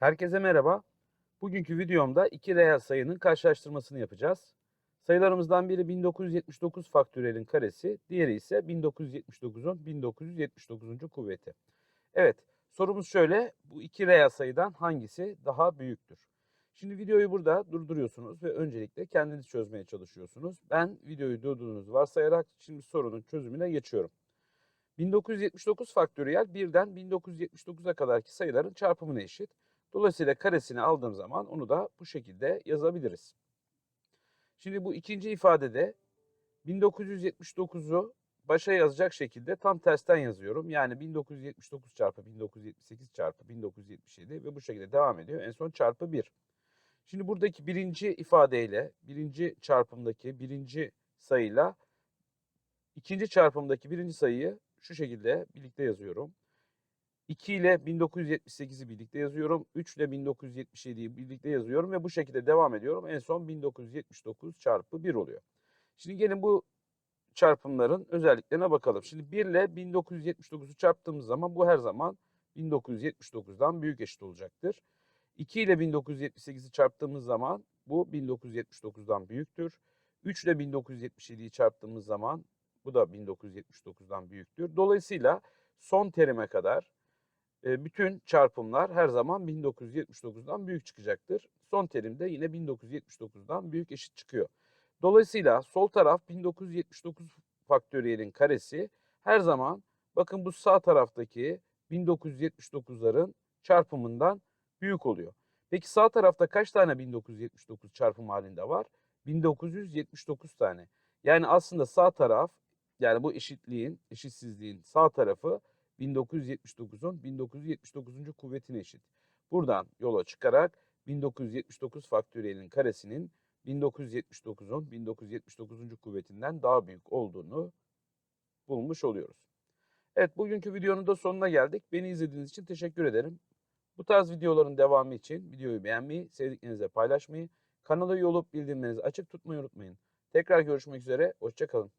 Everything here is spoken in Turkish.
Herkese merhaba. Bugünkü videomda iki reel sayının karşılaştırmasını yapacağız. Sayılarımızdan biri 1979 faktöriyelin karesi, diğeri ise 1979'un 1979. kuvveti. Evet, sorumuz şöyle. Bu iki reel sayıdan hangisi daha büyüktür? Şimdi videoyu burada durduruyorsunuz ve öncelikle kendiniz çözmeye çalışıyorsunuz. Ben videoyu durdurduğunuzu varsayarak şimdi sorunun çözümüne geçiyorum. 1979 faktöriyel 1'den 1979'a kadarki sayıların çarpımına eşit. Dolayısıyla karesini aldığım zaman onu da bu şekilde yazabiliriz. Şimdi bu ikinci ifadede 1979'u başa yazacak şekilde tam tersten yazıyorum. Yani 1979 çarpı 1978 çarpı 1977 ve bu şekilde devam ediyor. En son çarpı 1. Şimdi buradaki birinci ifadeyle, birinci çarpımdaki birinci sayıyla ikinci çarpımdaki birinci sayıyı şu şekilde birlikte yazıyorum. 2 ile 1978'i birlikte yazıyorum. 3 ile 1977'yi birlikte yazıyorum ve bu şekilde devam ediyorum. En son 1979 çarpı 1 oluyor. Şimdi gelin bu çarpımların özelliklerine bakalım. Şimdi 1 ile 1979'u çarptığımız zaman bu her zaman 1979'dan büyük eşit olacaktır. 2 ile 1978'i çarptığımız zaman bu 1979'dan büyüktür. 3 ile 1977'yi çarptığımız zaman bu da 1979'dan büyüktür. Dolayısıyla son terime kadar bütün çarpımlar her zaman 1979'dan büyük çıkacaktır. Son terimde yine 1979'dan büyük eşit çıkıyor. Dolayısıyla sol taraf 1979 faktöriyelin karesi her zaman bakın bu sağ taraftaki 1979'ların çarpımından büyük oluyor. Peki sağ tarafta kaç tane 1979 çarpım halinde var? 1979 tane. Yani aslında sağ taraf yani bu eşitliğin, eşitsizliğin sağ tarafı 1979'un 1979. kuvvetine eşit. Buradan yola çıkarak 1979 faktöriyelin karesinin 1979'un 1979. kuvvetinden daha büyük olduğunu bulmuş oluyoruz. Evet bugünkü videonun da sonuna geldik. Beni izlediğiniz için teşekkür ederim. Bu tarz videoların devamı için videoyu beğenmeyi, sevdiklerinizle paylaşmayı, kanala üye olup bildirimlerinizi açık tutmayı unutmayın. Tekrar görüşmek üzere, hoşçakalın.